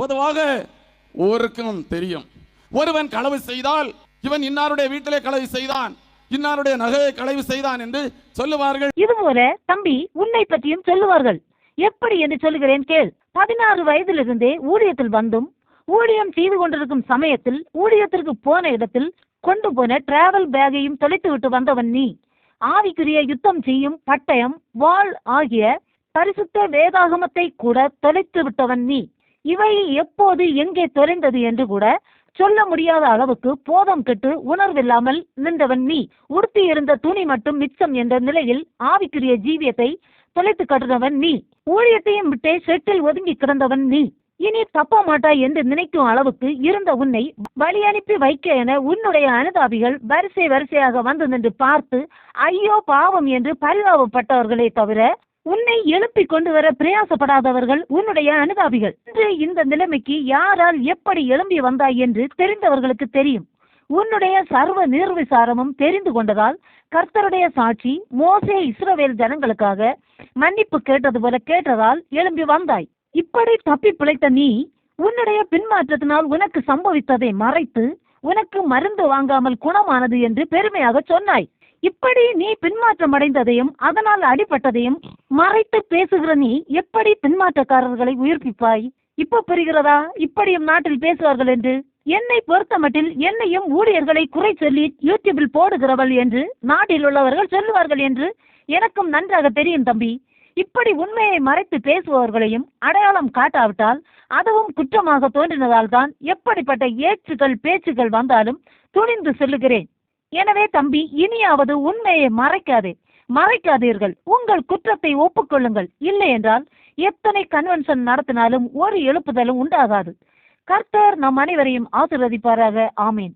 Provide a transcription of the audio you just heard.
பொதுவாக ஒருக்கும் தெரியும். ஒருவன் களவு செய்தால் இவன் இன்னாருடைய வீட்டிலே களவு செய்தான் இன்னாருடைய நகையை களவு செய்தான் என்று சொல்லுவார்கள். இதுபோல தம்பி உன்னை பற்றியும் சொல்லுவார்கள். எப்படி என்று சொல்லுகிறேன் கேள். பதினாறு வயதிலிருந்தே ஊழியத்தில் வந்தும் ஊழியம் செய்து கொண்டிருக்கும் சமயத்தில் ஊழியத்திற்கு போன இடத்தில் கொண்டு போன டிராவல் பேக்கையும் தொலைத்து விட்டு வந்தவன் நீ. ஆவிக்குரிய யுத்தம் செய்யும் பட்டயம் வாள் ஆகிய பரிசுத்த வேதாகமத்தை கூட தொலைத்து விட்டவன் நீ. இவை எப்போது எங்கே தொலைந்தது என்று கூட சொல்ல முடியாத அளவுக்கு போதம் கெட்டு உணர்வில்லாமல் நின்றவன் நீ. உடுத்தி இருந்த துணி மட்டும் மிச்சம் என்ற நிலையில் ஆவிக்குரிய ஜீவியத்தை தொலைத்து கட்டுனவன் நீ. ஊழியத்தையும் விட்டே செட்டில் ஒதுங்கி கிடந்தவன் நீ. இனி தப்ப மாட்டாய் என்று நினைக்கும் அளவுக்கு இருந்த உன்னை வழி அனுப்பி வைக்க என உன்னுடைய அனுதாபிகள் வரிசை வரிசையாக வந்து நின்று பார்த்து ஐயோ பாவம் என்று பரிதாபப்பட்டவர்களே தவிர உன்னை எழுப்பிக் கொண்டு வர பிரயாசப்படாதவர்கள் உன்னுடைய அனுதாபிகள். இன்று இந்த நிலைமைக்கு யாரால் எப்படி எழும்பி வந்தாய் என்று தெரிந்தவர்களுக்கு தெரியும். உன்னுடைய சர்வ நிர்விசாரமும் தெரிந்து கொண்டதால் கர்த்தருடைய சாட்சி மோசே இஸ்ரவேல் ஜனங்களுக்காக மன்னிப்பு கேட்டது போல கேட்டதால் எழும்பி வந்தாய். இப்படி தப்பி பிழைத்த நீ உன்னுடைய பின்மாற்றத்தினால் உனக்கு சம்பவித்ததை மறைத்து உனக்கு மருந்து வாங்காமல் குணமானது என்று பெருமையாக சொன்னாய். இப்படி நீ பின்மாற்றம் அடைந்ததையும் அதனால் அடிபட்டதையும் மறைத்து பேசுகிற நீ எப்படி பின்மாற்றக்காரர்களை உயிர்ப்பிப்பாய்? இப்ப புரிகிறதா? இப்படியும் நாட்டில் பேசுவார்கள் என்று? என்னை பொறுத்தமட்டில் என்னையும் ஊழியர்களை குறை சொல்லி யூடியூபில் போடுகிறவள் என்று நாட்டில் உள்ளவர்கள் சொல்லுவார்கள் என்று எனக்கும் நன்றாக தெரியும் தம்பி. இப்படி உண்மையை மறைத்து பேசுபவர்களையும் அடையாளம் காட்டாவிட்டால் அதுவும் குற்றமாக தோன்றினதால் தான் எப்படிப்பட்ட ஏற்றுகள் பேச்சுகள் வந்தாலும் துணிந்து சொல்லுகிறேன். எனவே தம்பி இனியாவது உண்மையை மறைக்காதே. மறைக்காதீர்கள். உங்கள் குற்றத்தை ஒப்புக்கொள்ளுங்கள். இல்லை என்றால் எத்தனை கன்வென்ஷன் நடத்தினாலும் ஒரு எழுப்புதலும் உண்டாகாது. கர்த்தர் நம் அனைவரையும் ஆசிர்வதிப்பாராக. ஆமீன்.